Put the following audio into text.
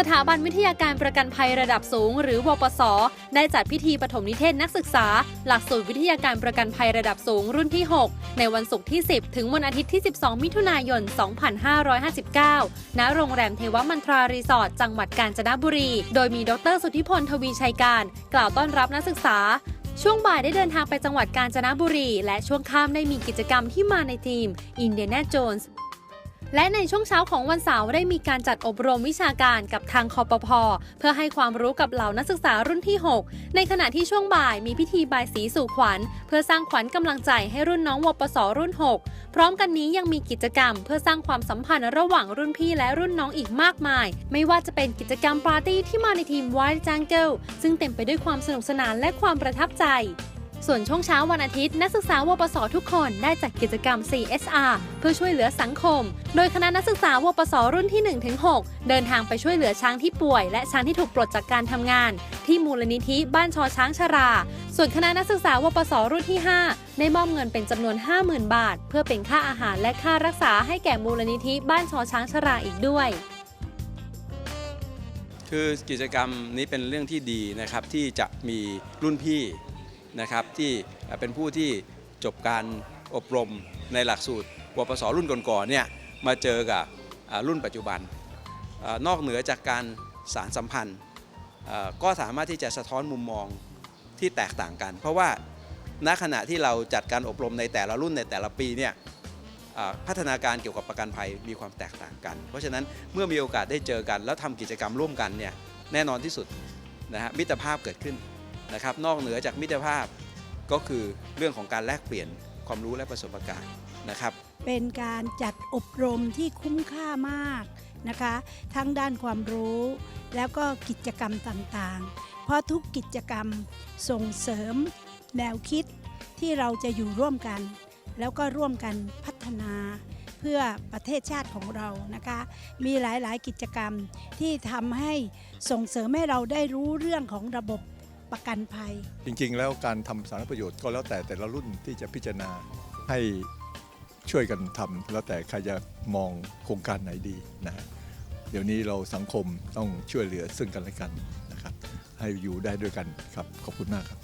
สถาบันวิทยาการประกันภัยระดับสูง หรือวปส ได้จัดพิธีปฐมนิเทศนักศึกษา หลักสูตรวิทยาการประกันภัยระดับสูงรุ่นที่ 6 ในวันศุกร์ที่ 10 ถึงวันอาทิตย์ที่ 12 มิถุนายน 2559 ณ โรงแรมเทวมันทรารีสอร์ทจังหวัดกาญจนบุรี โดยมีดรสุทธิพลทวีชัยการ กล่าวต้อนรับนักศึกษาช่วงบ่ายได้เดินทางไปจังหวัดกาญจนบุรี และช่วงค่ำได้มีกิจกรรมที่มาในทีมอิน และในช่วงเช้าของวันเสาร์ได้มีการจัดอบรมวิชาการกับทางคอปพเพื่อให้ความรู้กับเหล่านักศึกษารุ่นที่ 6 ในขณะที่ช่วงบ่ายมีพิธีบายสีสู่ขวัญ เพื่อสร้างขวัญกำลังใจให้รุ่นน้องวปสรุ่น 6 พร้อมกันนี้ยังมีกิจกรรม เพื่อสร้างความสัมพันธ์ระหว่างรุ่นพี่และรุ่นน้องอีกมากมาย ไม่ว่าจะเป็นกิจกรรมปาร์ตี้ที่มาในทีม Wild Jungle ซึ่งเต็มไปด้วยความสนุกสนานและความประทับใจ ส่วนช่วงเช้าวันอาทิตย์ นักศึกษาวปสทุกคนได้จัดกิจกรรม CSR เพื่อช่วยเหลือสังคม โดยคณะนักศึกษาวปสรุ่นที่ 1-6 เดินทางไปช่วยเหลือช้างที่ป่วย และช้างที่ถูกปลดจากการทำงาน ที่มูลนิธิบ้านชอช้างชรา ส่วนคณะนักศึกษาวปสรุ่นที่ 5 ได้มอบเงินเป็นจำนวน 50,000 บาท เพื่อเป็นค่าอาหารและค่ารักษาให้แก่มูลนิธิบ้านชอช้างชราอีกด้วยคือกิจกรรมนี้เป็นเรื่องที่ดีนะครับที่จะมีรุ่นพี่ นะครับที่เป็นผู้ที่จบการอบรมในหลักสูตรวปสรุ่นก่อนๆเนี่ยมาเจอกับรุ่นปัจจุบัน นอกเหนือจากการสารสัมพันธ์ ก็สามารถที่จะสะท้อนมุมมองที่แตกต่างกัน เพราะว่าณขณะที่เราจัดการอบรมในแต่ละรุ่นในแต่ละปีเนี่ยพัฒนาการเกี่ยวกับประกันภัยมีความแตกต่างกัน เพราะฉะนั้นเมื่อมีโอกาสได้เจอกัน แล้วทำกิจกรรมร่วมกันเนี่ยแน่นอนที่สุดนะฮะมิตรภาพเกิดขึ้น นะครับนอกเหนือจากมิตรภาพก็คือเรื่องของการแลกเปลี่ยนความรู้และประสบการณ์นะครับ เป็นการจัดอบรมที่คุ้มค่ามากนะคะ ทั้งด้านความรู้แล้วก็กิจกรรมต่างๆ เพราะทุกกิจกรรมส่งเสริมแนวคิดที่เราจะอยู่ร่วมกัน แล้วก็ร่วมกันพัฒนาเพื่อประเทศชาติของเรานะคะ มีหลายๆ กิจกรรมที่ทำให้ส่งเสริมให้เราได้รู้เรื่องของระบบ ประกันภัย จริงๆ แล้วการทำสารประโยชน์ก็แล้วแต่แต่ละรุ่นที่จะพิจารณาให้ช่วยกันทำแล้วแต่ใครจะมองโครงการไหนดีนะะเดี๋ยวนี้เราสังคมต้องช่วยเหลือซึ่งกันและกันนะครับ ให้อยู่ได้ด้วยกันครับขอบคุณมากครับ